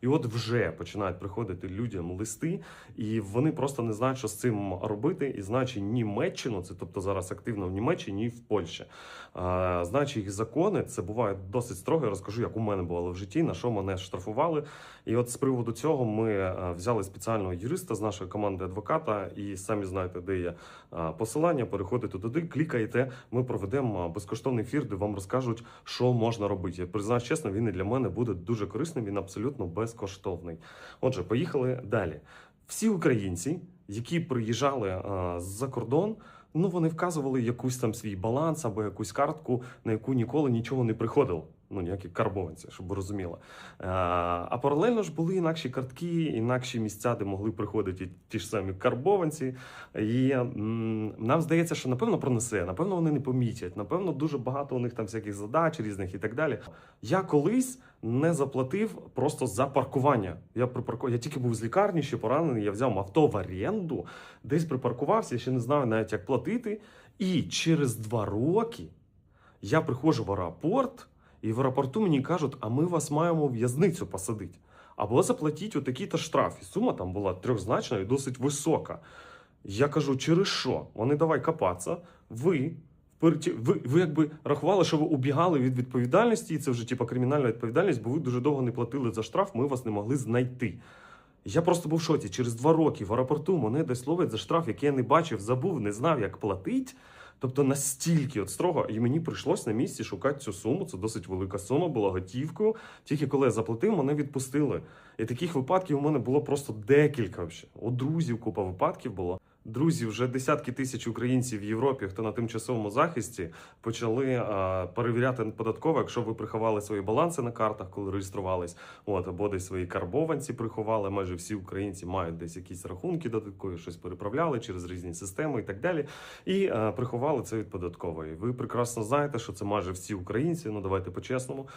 І от вже починають приходити людям листи, і вони просто не знають, що з цим робити. І знаючи Німеччину, це тобто зараз активно в Німеччині і в Польщі. А, знаючи їх закони, це буває досить строго. Я розкажу, як у мене бувало в житті, на що мене штрафували. І от з приводу цього ми е, взяли спеціального юриста з нашої команди адвоката, і самі знаєте, де є посилання. Переходите туди, клікаєте. Ми проведемо безкоштовний ефір, де вам розкажуть, що можна робити. Я признаюсь чесно, він і для мене буде дуже корисним. Він абсолютно безкоштовний. Отже, поїхали далі. Всі українці, які приїжджали е, з-за кордон. Ну, вони вказували якусь там свій баланс або якусь картку, на яку ніколи нічого не приходило. Ну, ніякі карбованці, щоб ви розуміли. Е, А паралельно ж були інакші картки, інакші місця, де могли приходити ті ж самі карбованці. І нам здається, що напевно пронесе, напевно, вони не помітять. Напевно, дуже багато у них там всяких задач різних і так далі. Я колись не заплатив просто за паркування. Я припарку... я тільки був з лікарні, ще поранений. Я взяв авто в оренду, десь припаркувався, ще не знаю навіть як платити. І через два роки я приходжу в аеропорт, і в аеропорту мені кажуть, а ми вас маємо в в'язницю посадити. Або заплатіть отакий-то штраф. І сума там була трьохзначна і досить висока. Я кажу, через що? Вони давай копатися. Ви, ви, ви якби рахували, що ви убігали від відповідальності, і це вже типа кримінальна відповідальність, бо ви дуже довго не платили за штраф, ми вас не могли знайти. Я просто був в шоці. Через два роки в аеропорту мене десь ловить за штраф, який я не бачив, забув, не знав, як платить. Тобто настільки от строго, і мені прийшлось на місці шукати цю суму. Це досить велика сума, була готівкою. Тільки коли я заплатив, мене відпустили. І таких випадків у мене було просто декілька. Взагалі. У друзів купа випадків було. Друзі, вже десятки тисяч українців в Європі, хто на тимчасовому захисті, почали а, перевіряти податково, якщо ви приховали свої баланси на картах, коли реєструвались, от або десь свої карбованці приховали. Майже всі українці мають десь якісь рахунки додаткові, щось переправляли через різні системи і так далі. І а, приховали це від податкової. Ви прекрасно знаєте, що це майже всі українці. Ну давайте по-чесному.